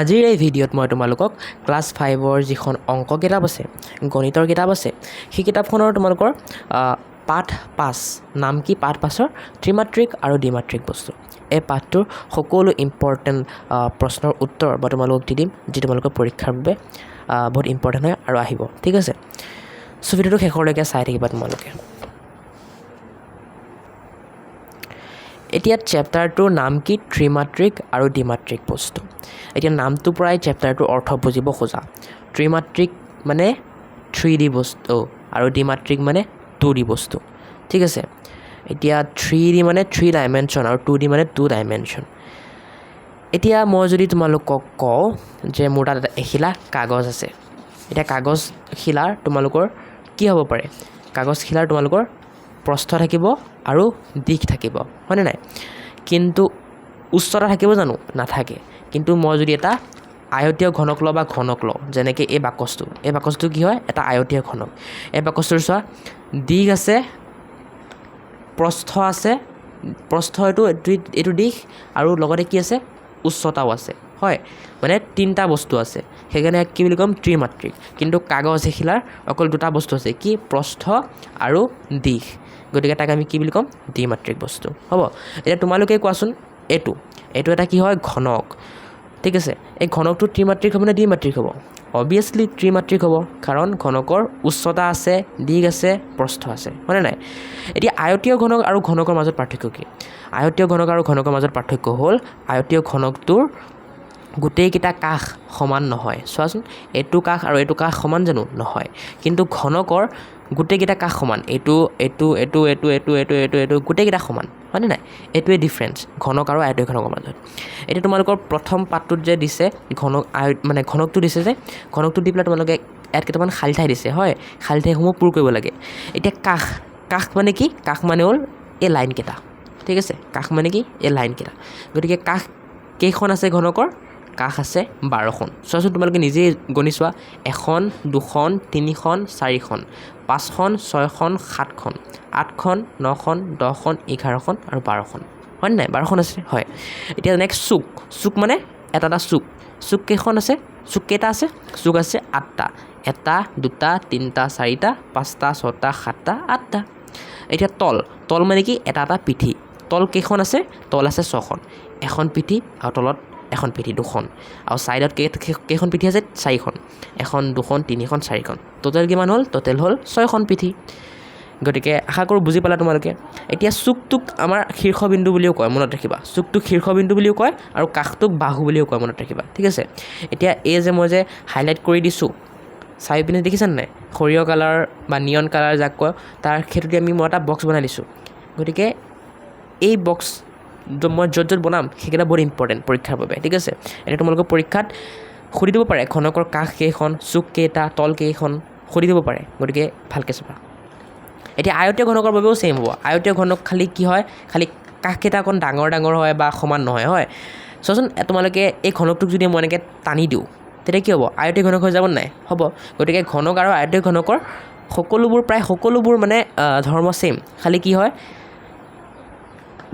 আজিৰ এই ভিডিঅ'ত মই তোমালোকক ক্লাছ ফাইভৰ যিখন অংক কিতাপ আছে গণিতৰ কিতাপ আছে সেই কিতাপখনৰ তোমালোকৰ পাঠ পাঁচ নাম কি পাঠ পাঁচৰ? ত্ৰিমাত্ৰিক আৰু দ্বিমাত্ৰিক বস্তু। এই পাঠটোৰ সকলো ইম্পৰ্টেণ্ট প্ৰশ্নৰ উত্তৰ মই তোমালোকক দি দিম যি তোমালোকৰ পৰীক্ষাৰ বাবে বহুত ইম্পৰ্টেণ্ট হয় আৰু আহিব। ঠিক আছে? চ' ভিডিঅ'টো শেষৰলৈকে চাই থাকিবা তোমালোকে। এতিয়া চেপ্টাৰটোৰ নাম কি? ত্ৰিমাত্ৰিক আৰু দ্বিমাত্ৰিক বস্তু। এতিয়া নামটোৰ পৰাই চেপ্টাৰটোৰ অৰ্থ বুজিব খোজা। ত্ৰিমাত্ৰিক মানে থ্ৰী ডি বস্তু আৰু দ্বিমাত্ৰিক মানে টু ডি বস্তু। ঠিক আছে? এতিয়া থ্ৰী ডি মানে থ্ৰী ডাইমেনশ্যন আৰু টু ডি মানে টু ডাইমেনশ্যন। এতিয়া মই যদি তোমালোকক কওঁ যে মোৰ তাত এটা এখিলা কাগজ আছে। এতিয়া কাগজ শিলাৰ তোমালোকৰ কি হ'ব পাৰে? কাগজ শিলাৰ তোমালোকৰ প্ৰস্থ থাকিব আৰু দিশ থাকিব, হয়নে নাই? কিন্তু উচ্চতা থাকিব জানো? নাথাকে। কিন্তু মই যদি এটা আয়তীয় ঘনক লওঁ বা ঘনক লওঁ, যেনেকৈ এই বাকচটো এই বাকচটো কি হয়? এটা আয়তীয় ঘনক। এই বাকচটোৰ চোৱা, দিশ আছে, প্ৰস্থ আছে, প্ৰস্থ এইটো এইটো দিশ আৰু লগতে কি আছে? উচ্চতাও আছে। হয় মানে তিনিটা বস্তু আছে। সেইকাৰণে কি বুলি ক'ম? ত্ৰিমাত্ৰিক। কিন্তু কাগজ এখিলাৰ অকল দুটা বস্তু আছে, কি? প্ৰস্থ আৰু দিশ। গতিকে তাক আমি কি বুলি ক'ম? দ্বিমাত্ৰিক বস্তু। হ'ব, এতিয়া তোমালোকে কোৱাচোন এইটো এইটো এটা কি হয়? ঘনক। ঠিক আছে, এই ঘনকটো ত্ৰিমাত্ৰিক হ'ব নে দ্বিমাত্ৰিক হ'ব? অভিয়াছলি ত্ৰিমাত্ৰিক হ'ব, কাৰণ ঘনকৰ উচ্চতা আছে দিশ আছে, প্ৰস্থ আছে, হয়নে নাই? এতিয়া আয়তীয় ঘনক আৰু ঘনকৰ মাজত পাৰ্থক্য কি? আয়তীয় ঘনক আৰু ঘনকৰ মাজত পাৰ্থক্য হ'ল, আয়তীয় ঘনকটোৰ গোটেইকেইটা কাষ সমান নহয়। চোৱাচোন, এইটো কাষ আৰু এইটো কাষ সমান জানো? নহয়। কিন্তু ঘনকৰ গোটেইকেইটা কাষ সমান। এইটো এইটো এইটো এইটো এইটো এইটো এইটো এইটো, গোটেইকেইটা সমান। হয়নে নাই? এইটোৱে ডিফাৰেঞ্চ ঘনক আৰু আয়তীয় ঘনকৰ মাজত। এতিয়া তোমালোকৰ প্ৰথম পাঠটোত যে দিছে ঘনক আয় মানে ঘনকটো দিছে যে, ঘনকটো দি পেলাই তোমালোকে ইয়াত কেইটামান খালী ঠাই দিছে, হয়? খালী ঠাইসমূহ পূৰ কৰিব লাগে। এতিয়া কাষ কাষ মানে কি? কাষ মানে হ'ল এই লাইনকেইটা। ঠিক আছে? কাষ মানে কি? এই লাইনকেইটা। গতিকে কাষ কেইখন আছে ঘনকৰ? কাষ আছে বাৰখন। চোৱাচোন তোমালোকে নিজেই গণি চোৱা। এখন দুখন তিনিখন চাৰিখন। পাঁচখন ছয়খন সাতখন। আঠখন নখন দহখন এঘাৰখন আৰু বাৰখন। হয়নে নাই? বাৰখন আছে। হয়। এতিয়া নেক্সট চুক। চুক মানে এটা এটা চুক। চুক কেইখন আছে? চুক কেইটা আছে? চুক আছে আঠটা। এটা দুটা তিনিটা চাৰিটা পাঁচটা ছটা সাতটা আঠটা। এতিয়া তল। তল মানে কি? এটা এটা পিঠি। তল কেইখন আছে? তল আছে ছখন এখন পিঠি আৰু তলত এখন পিঠি দুখন। আৰু ছাইডত কেই কেই- কেইখন পিঠি আছে? চাৰিখন। এখন, দুখন, তিনিখন, চাৰিখন। টোটেল কিমান হ'ল? টোটেল হ'ল ছয়খন পিঠি। গতিকে আশা কৰোঁ বুজি পালা তোমালোকে। এতিয়া চুকটোক আমাৰ শীৰ্ষবিন্দু বুলিও কয়, মনত ৰাখিবা। চুকটোক শীৰ্ষবিন্দু বুলিও কয় আৰু কাষটোক বাহু বুলিও কয়, মনত ৰাখিবা। ঠিক আছে? এতিয়া এই যে মই যে হাইলাইট কৰি দিছোঁ, চাই পিনে দেখিছানে নাই? সৰিয়হ কালাৰ বা নিয়ন কালাৰ যাক কয়, তাৰ সেইটো আমি মই এটা বক্স বনাই দিছোঁ। গতিকে এই বক্স য'ত য'ত বনাম, সেইকেইটা বহুত ইম্পৰ্টেণ্ট পৰীক্ষাৰ বাবে, ঠিক আছে? এতিয়া তোমালোকৰ পৰীক্ষাত সুধি দিব পাৰে ঘনকৰ কাষ কেইখন, চুক কেইটা, তল কেইখন সুধি দিব পাৰে, গতিকে ভালকৈ চাবা। এতিয়া আয়তীয় ঘনকৰ বাবেও ছেইম হ'ব, আয়তীয় ঘনক খালি কি হয়, খালি কাষকেইটা অকণ ডাঙৰ ডাঙৰ হয় বা সমান নহয়, হয়? চোৱাচোন তোমালোকে এই ঘনকটোক যদি মই এনেকৈ টানি দিওঁ, তেতিয়া কি হ'ব? আয়তীয় ঘনক হৈ যাব নাই? হ'ব। গতিকে ঘনক আৰু আয়তীয় ঘনকৰ সকলোবোৰ, প্ৰায় সকলোবোৰ মানে ধৰ্ম ছেইম খালি কি হয়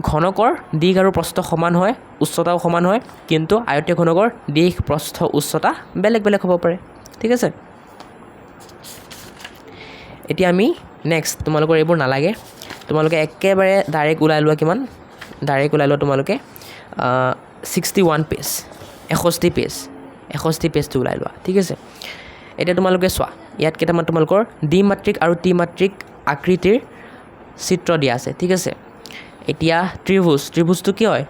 ঘনকৰ দিশ আৰু প্ৰস্থ সমান হয় উচ্চতাও সমান হয় কিন্তু আয়তীয় ঘনকৰ দিশ প্ৰস্থ উচ্চতা বেলেগ বেলেগ হ'ব পাৰে। ঠিক আছে? এতিয়া আমি নেক্সট তোমালোকৰ এইবোৰ নালাগে। তোমালোকে একেবাৰে ডাইৰেক্ট ওলাই লোৱা কিমান? ডাইৰেক্ট ওলাই লোৱা তোমালোকে ছিক্সটি ওৱান পেজ এষষ্ঠি পেজ এষষ্ঠি পেজটো ওলাই লোৱা। ঠিক আছে? এতিয়া তোমালোকে চোৱা ইয়াত কেইটামান তোমালোকৰ দ্বিমাত্ৰিক আৰু ত্ৰিমাত্ৰিক আকৃতিৰ চিত্ৰ দিয়া আছে। ঠিক আছে? এতিয়া ত্ৰিভুজ, ত্ৰিভুজটো কি হয়?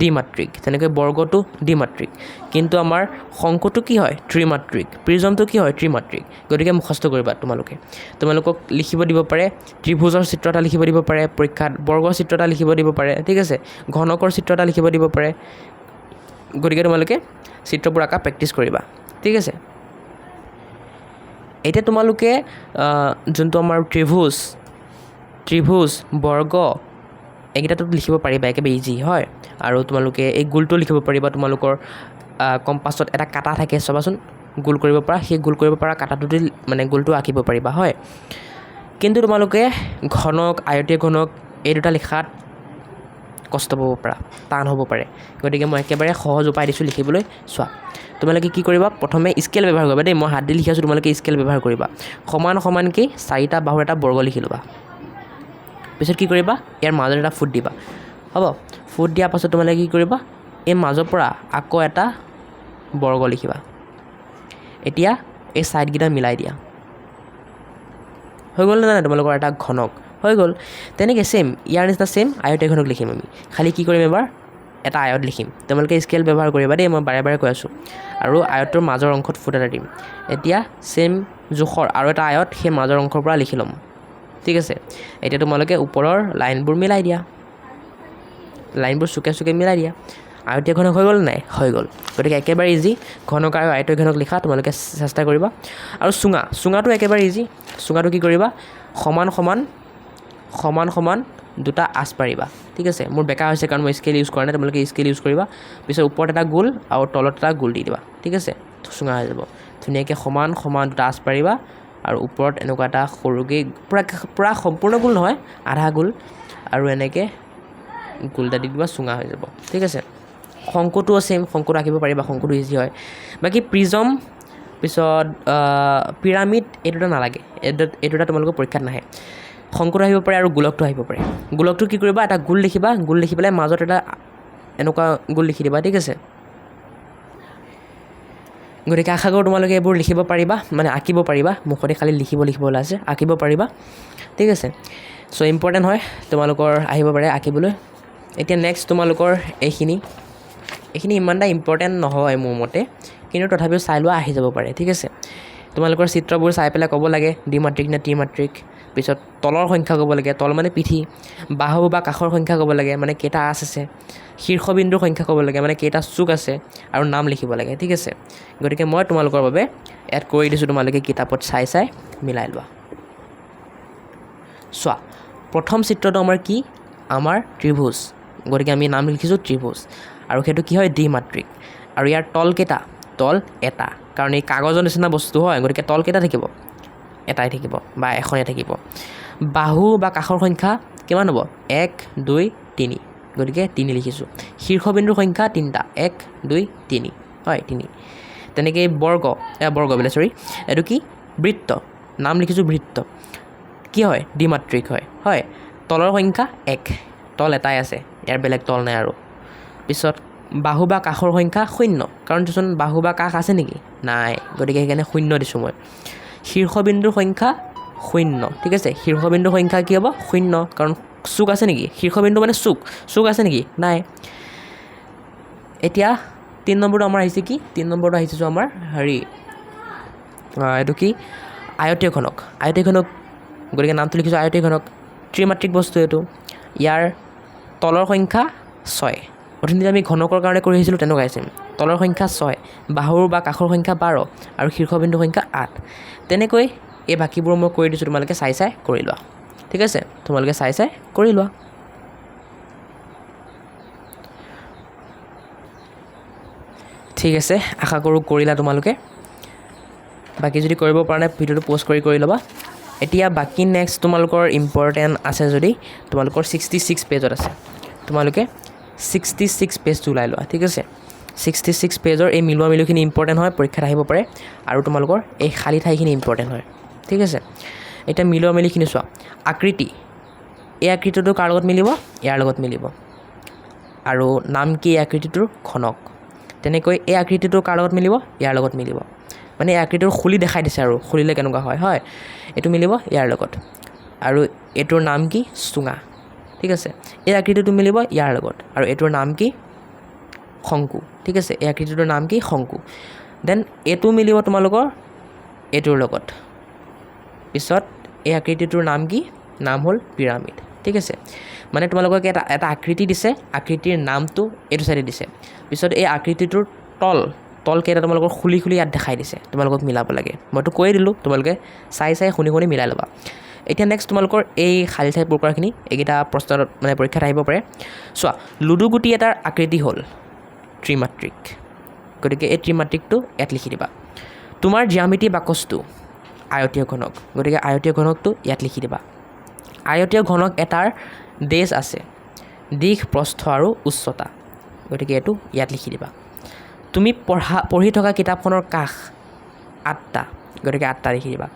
দ্বিমাত্ৰিক, তেনেকৈ বৰ্গটো দ্বিমাত্ৰিক। কিন্তু আমাৰ শংকুটো কি হয়? ত্ৰিমাত্ৰিক, প্ৰিজমটো কি হয়? ত্ৰিমাত্ৰিক। গতিকে মুখস্থ কৰিবা তোমালোকে। তোমালোকক লিখিব দিব পাৰে, ত্ৰিভুজৰ চিত্ৰ এটা লিখিব দিব পাৰে, পৰীক্ষাত বৰ্গৰ চিত্ৰ এটা লিখিব দিব পাৰে, ঠিক আছে? ঘনকৰ চিত্ৰ এটা লিখিব দিব পাৰে। গতিকে তোমালোকে চিত্ৰবোৰ আঁকা প্ৰেক্টিচ কৰিবা, ঠিক আছে? এতিয়া তোমালোকে যোনটো আমাৰ ত্ৰিভুজ ত্ৰিভুজ, বৰ্গ এইকেইটাতো লিখিব পাৰিবা একেবাৰে ইজি হয়? আৰু তোমালোকে এই গোলটো লিখিব পাৰিবা তোমালোকৰ কম্পাছত এটা কাটা থাকে চাবাচোন। গোল কৰিব পৰা সেই গোল কৰিব পৰা কাটাটোতে মানে গোলটো আঁকিব পাৰিবা হয়? কিন্তু তোমালোকে ঘনক আয়তীয় ঘনক এই দুটা লিখাত কষ্ট পাব পাৰা টান হ'ব পাৰে। গতিকে মই একেবাৰে সহজ উপায় দিছোঁ লিখিবলৈ চোৱা। তোমালোকে কি কৰিবা প্ৰথমে স্কেল ব্যৱহাৰ কৰিবা দেই মই হাত দি লিখি আছোঁ তোমালোকে স্কেল ব্যৱহাৰ কৰিবা। সমান সমানকৈ চাৰিটা বাহুৰ এটা বৰ্গ লিখি ল'বা। পিছত কি কৰিবা? ইয়াৰ মাজত এটা ফুট দিবা। হ'ব, ফুট দিয়াৰ পাছত তোমালোকে কি কৰিবা? এই মাজৰ পৰা আকৌ এটা বৰ্গ লিখিবা। এতিয়া এই ছাইডকেইটা মিলাই দিয়া। হৈ গ'ল নে নাই তোমালোকৰ এটা ঘনক? হৈ গ'ল। তেনেকৈ ছেইম ইয়াৰ নিচিনা ছেইম আয়তীয় ঘনক লিখিম আমি। খালি কি কৰিম এবাৰ? এটা আয়ত লিখিম। তোমালোকে স্কেল ব্যৱহাৰ কৰিবা দেই, মই বাৰে বাৰে কৈ আছোঁ। আৰু আয়তটোৰ মাজৰ অংশত ফুট এটা দিম। এতিয়া ছেইম জোখৰ আৰু এটা আয়ত সেই মাজৰ অংশৰ পৰা লিখি ল'ম। ঠিক আছে। এতিয়া তোমালোকে ওপৰৰ লাইনবোৰ মিলাই দিয়া। লাইনবোৰ চুকে চুকে মিলাই দিয়া। আয়তীয় ঘনক হৈ গ'ল নাই? হৈ গ'ল। গতিকে একেবাৰে ইজি ঘনক আৰু আয়তীয় ঘনক লিখা তোমালোকে চেষ্টা কৰিবা। আৰু চুঙা। চুঙাটো একেবাৰে ইজি চুঙাটো কি কৰিবা? সমান সমান সমান সমান দুটা আঁচ পাৰিবা। ঠিক আছে? মোৰ বেকা হৈছে কাৰণ মই স্কেল ইউজ কৰা নাই তোমালোকে স্কেল ইউজ কৰিবা। পিছত ওপৰত এটা গোল আৰু তলত এটা গোল দি দিবা। ঠিক আছে? চুঙা হৈ যাব। ধুনীয়াকৈ সমান সমান দুটা আঁচ পাৰিবা। আৰু ওপৰত এনেকুৱা এটা সৰুকৈ পূৰা পূৰা সম্পূৰ্ণ গোল নহয় আধা গোল আৰু এনেকৈ গোল এটা দি দিবা চুঙা হৈ যাব। ঠিক আছে? শংকুটোও ছেইম শংকুটো আঁকিব পাৰিবা শংকুটো ইজি হয়। বাকী প্ৰিজম পিছত পিৰামিড এই দুটা নালাগে। এই দুটা তোমালোকৰ পৰীক্ষাত নাহে। শংকুটো আহিব পাৰে আৰু গোলকটো আহিব পাৰে। গোলকটো কি কৰিবা এটা গোল লিখিবা গোল লিখি পেলাই মাজত এটা এনেকুৱা গোল লিখি দিবা ঠিক আছে? গতিকে আশা কৰোঁ তোমালোকে এইবোৰ লিখিব পাৰিবা মানে আঁকিব পাৰিবা, মুখতে খালি লিখিব লিখিব ওলাইছে, আঁকিব পাৰিবা। ঠিক আছে? চ' ইম্পৰ্টেণ্ট হয় তোমালোকৰ আহিব পাৰে আঁকিবলৈ। এতিয়া নেক্সট তোমালোকৰ এইখিনি এইখিনি ইমান এটা ইম্পৰ্টেণ্ট নহয় মোৰ মতে, কিন্তু তথাপিও চাই লোৱা আহি যাব পাৰে, ঠিক আছে? তোমালোকৰ চিত্ৰবোৰ চাই পেলাই ক'ব লাগে দ্বিমাত্ৰিক নে ত্ৰিমাত্ৰিক পিছত তলৰ সংখ্যা ক'ব লাগে, তল মানে পিঠি বাহু বা কাষৰ সংখ্যা ক'ব লাগে মানে কেইটা আঁচ আছে, শীৰ্ষবিন্দুৰ সংখ্যা ক'ব লাগে মানে কেইটা চুক আছে, আৰু নাম লিখিব লাগে, ঠিক আছে? গতিকে মই তোমালোকৰ বাবে ইয়াত কৰি দিছোঁ, তোমালোকে কিতাপত চাই চাই মিলাই লোৱা। চোৱা, প্ৰথম চিত্ৰটো আমাৰ কি? আমাৰ ত্ৰিভুজ, গতিকে আমি নাম লিখিছোঁ ত্ৰিভুজ, আৰু সেইটো কি হয়? দ্বিমাত্ৰিক আৰু ইয়াৰ তল কেইটা? তল এটা। কাৰণ এই কাগজৰ নিচিনা বস্তু হয়, গতিকে তল কেইটা থাকিব। এটাই থাকিব বা এখনেই থাকিব। বাহু বা কাষৰ সংখ্যা কিমান হ'ব? এক, দুই, তিনি। গতিকে তিনি লিখিছোঁ। শীৰ্ষবিন্দুৰ সংখ্যা তিনিটা। এক, দুই, তিনি। হয়, তিনি। তেনেকৈ বৰ্গ বৰ্গ বোলে চৰি এইটো কি? বৃত্ত। নাম লিখিছোঁ বৃত্ত। কি হয়? দ্বিমাত্ৰিক হয়। হয়, তলৰ সংখ্যা এক। তল এটাই আছে। ইয়াৰ বেলেগ তল নাই আৰু। পিছত বাহু বা কাষৰ সংখ্যা শূন্য। কাৰণ চোন বাহু বা কাষ আছে নেকি? নাই। গতিকে সেইকাৰণে শূন্য দিছোঁ মই। শীৰ্ষবিন্দুৰ সংখ্যা শূন্য। ঠিক আছে? শীৰ্ষবিন্দুৰ সংখ্যা কি হ'ব? শূন্য। কাৰণ চুক আছে নেকি? শীৰ্ষবিন্দু মানে চুক। চুক আছে নেকি? নাই। এতিয়া তিনি নম্বৰটো আমাৰ আহিছে কি? তিনি নম্বৰটো আহিছে যে আমাৰ হেৰি এইটো কি? আয়তীয় ঘনক আয়তীয় ঘনক গতিকে নামটো লিখিছোঁ আয়তীয় ঘনক ত্ৰিমাত্ৰিক বস্তু এইটো। ইয়াৰ তলৰ সংখ্যা ছয়। অথনি আমি ঘনকৰ কাৰণে কৰি আহিছিলোঁ তেনেকুৱা আহিছিল তলৰ সংখ্যা ছয়, বাহুৰ বা কাষৰ সংখ্যা বাৰ আৰু শীৰ্ষবিন্দুৰ সংখ্যা আঠ। তেনেকৈ এই বাকীবোৰ মই কৰি দিছোঁ, তোমালোকে চাই চাই কৰি লোৱা। ঠিক আছে? তোমালোকে চাই চাই কৰি লোৱা। ঠিক আছে, আশা কৰোঁ কৰিলা তোমালোকে। বাকী যদি কৰিব পৰা নাই, ভিডিঅ'টো প'ষ্ট কৰি কৰি ল'বা। এতিয়া বাকী নেক্সট তোমালোকৰ ইম্পৰ্টেণ্ট আছে যদি, তোমালোকৰ ছিক্সটি ছিক্স পেজত আছে। তোমালোকে ছিক্সটি ছিক্স পেজটো ওলাই লোৱা, ঠিক আছে? ছিক্সটি ছিক্স পেজৰ এই মিলোৱা মিলোখিনি ইম্পৰ্টেণ্ট হয়, পৰীক্ষাত আহিব পাৰে। আৰু তোমালোকৰ এই খালী ঠাইখিনি ইম্পৰ্টেণ্ট হয়, ঠিক আছে? এতিয়া মিলোৱা মিলিখিনি চোৱা, আকৃতি। এই আকৃতিটো কাৰ লগত মিলিব? ইয়াৰ লগত মিলিব। আৰু নাম কি এই আকৃতিটোৰ? ঘনক তেনেকৈ এই আকৃতিটো কাৰ লগত মিলিব? ইয়াৰ লগত মিলিব। মানে এই আকৃতিটোৰ খুলি দেখাই দিছে আৰু, খুলিলে কেনেকুৱা হয় হয়? এইটো মিলিব ইয়াৰ লগত। আৰু এইটোৰ নাম কি? চুঙা। ঠিক আছে? এই আকৃতিটো মিলিব ইয়াৰ লগত। আৰু এইটোৰ নাম কি? শংকু। ঠিক আছে? এই আকৃতিটোৰ নাম কি? শংকু। দেন এইটো মিলিব তোমালোকৰ এইটোৰ লগত। পিছত এই আকৃতিটোৰ নাম কি? নাম হ'ল পিৰামিড। ঠিক আছে? মানে তোমালোকক এটা এটা আকৃতি দিছে। আকৃতিৰ নামটো এইটো চাইডে দিছে। পিছত এই আকৃতিটোৰ তল তল কেইটা তোমালোকৰ খুলি খুলি ইয়াত দেখাই দিছে। তোমালোকক মিলাব লাগে। মইতো কৈয়ে দিলোঁ, তোমালোকে চাই চাই শুনি শুনি মিলাই ল'বা। এতিয়া নেক্সট তোমালোকৰ এই খালী ঠাই প্ৰকাৰখিনি এইকেইটা প্ৰশ্নত মানে পৰীক্ষাত আহিব পাৰে। চোৱা লুডু গুটি এটাৰ আকৃতি হ'ল ত্ৰিমাত্ৰিক। গতিকে এই ত্ৰিমাত্ৰিকটো ইয়াত লিখি দিবা। তোমাৰ জ্যামিতি বাকচটো আয়তীয় ঘনক। গতিকে আয়তীয় ঘনকটো ইয়াত লিখি দিবা। আয়তীয় ঘনক এটাৰ ডেজ আছে, দিশ, প্ৰস্থ আৰু উচ্চতা। গতিকে এইটো ইয়াত লিখি দিবা। তুমি পঢ়া, পঢ়ি থকা কিতাপখনৰ কাষ আঠটা। গতিকে আঠটা লিখি দিবা।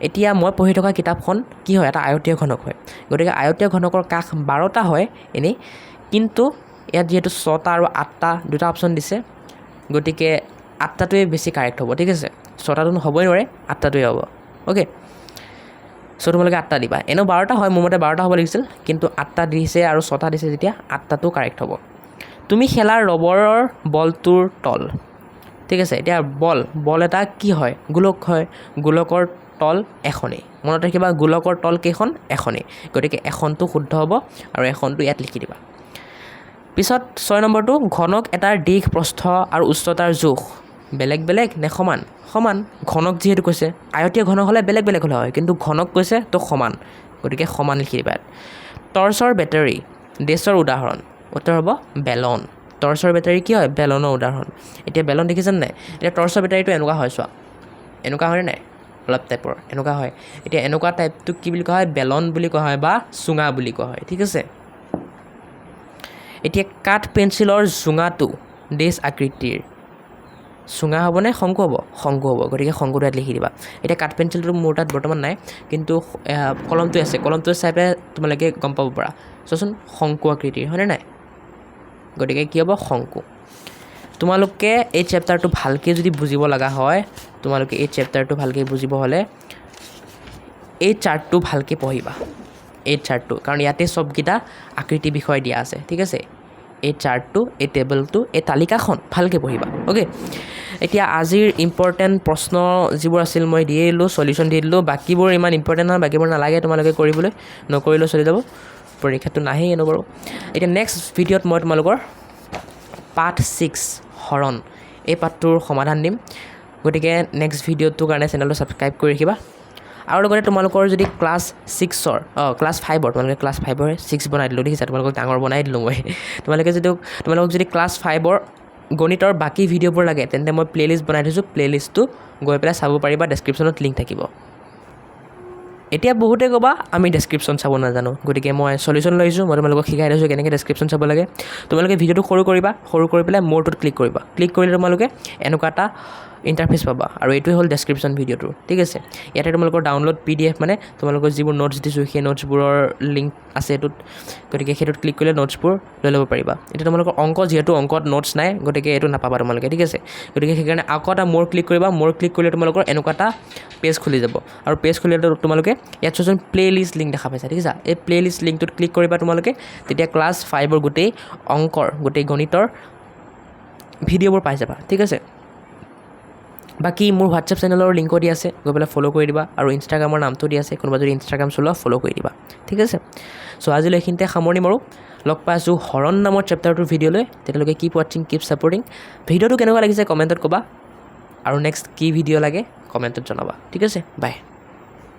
এতিয়া মই পঢ়ি থকা কিতাপখন কি হয়, এটা আয়তীয় ঘনক হয়। গতিকে আয়তীয় ঘনকৰ কাষ বাৰটা হয় এনেই। কিন্তু ইয়াত যিহেতু ছটা আৰু আঠটা দুটা অপশ্যন দিছে, গতিকে আঠটাটোৱে বেছি কাৰেক্ট হ'ব, ঠিক আছে? ছটাটো হ'বই নোৱাৰে, আঠটাটোৱে হ'ব। অ'কে চ' তোমালোকে আঠটা দিবা। এনেও বাৰটা হয়, মোৰ মতে বাৰটা হ'ব লাগিছিল, কিন্তু আঠটা দিছে আৰু ছটা দিছে যেতিয়া, আঠটাটো কাৰেক্ট হ'ব। তুমি খেলাৰ ৰবৰৰ বলটোৰ তল, ঠিক আছে? এতিয়া বল বল এটা কি হয়? গোলক হয়। গোলকৰ তল এখনেই। মনত ৰাখিবা গোলকৰ তল কেইখন এখনেই। গতিকে এখনটো শুদ্ধ হ'ব আৰু এখনটো ইয়াত লিখি দিবা। পিছত ছয় নম্বৰটো ঘনক এটাৰ দিশ প্ৰস্থ আৰু উচ্চতাৰ জোখ। বেলেগ বেলেগ নে সমান? সমান। ঘনক যিহেতু কৈছে আয়তীয় ঘনক হ'লে বেলেগ বেলেগ হ'লে হয় কিন্তু ঘনক কৈছে তো সমান। গতিকে সমান লিখি দিবা টৰ্চৰ বেটাৰী ডেছৰ উদাহৰণ। উত্তৰ হ'ব বেলন। টৰ্চৰ বেটাৰী কি হয়? বেলনৰ উদাহৰণ। এতিয়া বেলন দেখিছেনে নাই? এতিয়া টৰ্চৰ বেটাৰীটো এনেকুৱা হয় চোৱা। এনেকুৱা হয়নে নাই? অলপ টাইপৰ এনেকুৱা হয়। এতিয়া এনেকুৱা টাইপটোক কি বুলি কোৱা হয়? বেলন বুলি কোৱা হয় বা চুঙা বুলি কোৱা হয়। ঠিক আছে? এতিয়া কাঠ পেঞ্চিলৰ জোঙাটো ডেছ আকৃতিৰ। চুঙা হ'বনে? শংকু হ'ব। শংকু হ'ব। গতিকে শংকুটো ইয়াত লিখি দিবা। এতিয়া কাঠ পেঞ্চিলটো মোৰ তাত বৰ্তমান নাই, কিন্তু কলমটো আছে। কলমটো চাই পেলাই তোমালোকে গম পাব পাৰা। চোৱাচোন শংকু আকৃতিৰ। হয়নে নাই? গতিকে কি হ'ব? শংকু তোমালোকে এই চেপ্টাৰটো ভালকৈ যদি বুজিব লগা হয়, তোমালোকে এই চেপ্টাৰটো ভালকৈ বুজিব হ'লে এই চাৰ্টটো ভালকৈ পঢ়িবা। এই চাৰ্টটো কাৰণ ইয়াতে চবকেইটা আকৃতি বিষয় দিয়া আছে, ঠিক আছে? এই চাৰ্টটো এই টেবুলটো এই তালিকাখন ভালকৈ পঢ়িবা অ'কে এতিয়া আজিৰ ইম্পৰ্টেণ্ট প্ৰশ্ন যিবোৰ আছিল মই দিয়ে দিলোঁ চলিউশ্যন দি দিলোঁ, বাকীবোৰ ইমান ইম্পৰ্টেণ্ট নহয়, বাকীবোৰ নালাগে তোমালোকে কৰিবলৈ, নকৰিলেও চলি যাব, পৰীক্ষাটো নাহেই এনেও বাৰু এতিয়া নেক্সট ভিডিঅ'ত মই তোমালোকৰ পাৰ্ট ছিক্স হৰণ। এই পাঠটোৰ সমাধান দিম। গতিকে নেক্সট ভিডিঅ'টোৰ কাৰণে চেনেলটো ছাবস্ক্ৰাইব কৰি ৰাখিবা। আৰু লগতে তোমালোকৰ যদি ক্লাছ ছিক্সৰ অঁ ক্লাছ ফাইভৰ তোমালোকে ক্লাছ ফাইভৰ ছিক্স বনাই দিলোঁ দেখিছা, তোমালোকক ডাঙৰ বনাই দিলোঁ মই। তোমালোকে যদি, তোমালোকক যদি ক্লাছ ফাইভৰ গণিতৰ বাকী ভিডিঅ'বোৰ লাগে, তেন্তে মই প্লে'লিষ্ট বনাই থৈছোঁ। প্লে'লিষ্টটো গৈ পেলাই চাব পাৰিবা ডেছক্ৰিপশ্যনত লিংক থাকিব। এতিয়া বহুতে ক'বা আমি ডেছক্ৰিপশ্যন চাব নাজানো। গতিকে মই চলিউশ্যন লৈছোঁ মই তোমালোকক শিকাই দিছোঁ কেনেকৈ ডেছক্ৰিপশ্যন চাব লাগে। তোমালোকে ভিডিঅ'টো সৰু কৰিবা সৰু কৰি পেলাই মোৰটোত ক্লিক কৰিবা। ক্লিক কৰিলে তোমালোকে এনেকুৱা এটা ইণ্টাৰফেচ পাবা আৰু এইটোৱে হ'ল ডেছক্ৰিপশ্যন ভিডিঅ'টোৰ ঠিক আছে? ইয়াতে তোমালোকৰ ডাউনলোড পি ডি এফ মানে তোমালোকৰ যিবোৰ নোটছ দিছোঁ সেই নোটছবোৰৰ লিংক আছে এইটোত। গতিকে সেইটোত ক্লিক কৰিলে নোটছবোৰ লৈ ল'ব পাৰিবা। এতিয়া তোমালোকৰ অংক যিহেতু অংকত নোটছ নাই গতিকে এইটো নাপাবা তোমালোকে ঠিক আছে? গতিকে সেইকাৰণে আকৌ এটা মোৰ ক্লিক কৰিবা মোৰ ক্লিক কৰিলে তোমালোকৰ এনেকুৱা এটা পেজ খুলি যাব। আৰু পেজ খুলিলে তোমালোকে ইয়াত চোৱাচোন প্লে লিষ্ট লিংক দেখা পাইছা, ঠিক আছে? এই প্লে লিষ্ট লিংকটোত ক্লিক কৰিবা তোমালোকে, তেতিয়া ক্লাছ ফাইভৰ গোটেই অংকৰ, গোটেই গণিতৰ ভিডিঅ'বোৰ পাই যাবা, ঠিক আছে? বাকী মোৰ হোৱাটছএপ চেনেলৰ লিংকো দি আছে, গৈ পেলাই ফ'ল' কৰি দিবা আৰু ইনষ্টাগ্ৰামৰ নামটো দি আছে, কোনোবা যদি ইনষ্টাগ্ৰাম চলোৱা ফ'ল' কৰি দিবা, ঠিক আছে? চ' আজিলৈ এইখিনিতে সামৰণি মাৰোঁ। লগ পাই আছোঁ হৰণ নামৰ চেপ্টাৰটোৰ ভিডিঅ'লৈ তেতিয়ালৈকে কিপ ৱাচিং কিপ ছাপৰ্টিং ভিডিঅ'টো কেনেকুৱা লাগিছে কমেণ্টত ক'বা। আৰু নেক্সট কি ভিডিঅ' লাগে কমেণ্টত জনাবা, ঠিক আছে? বাই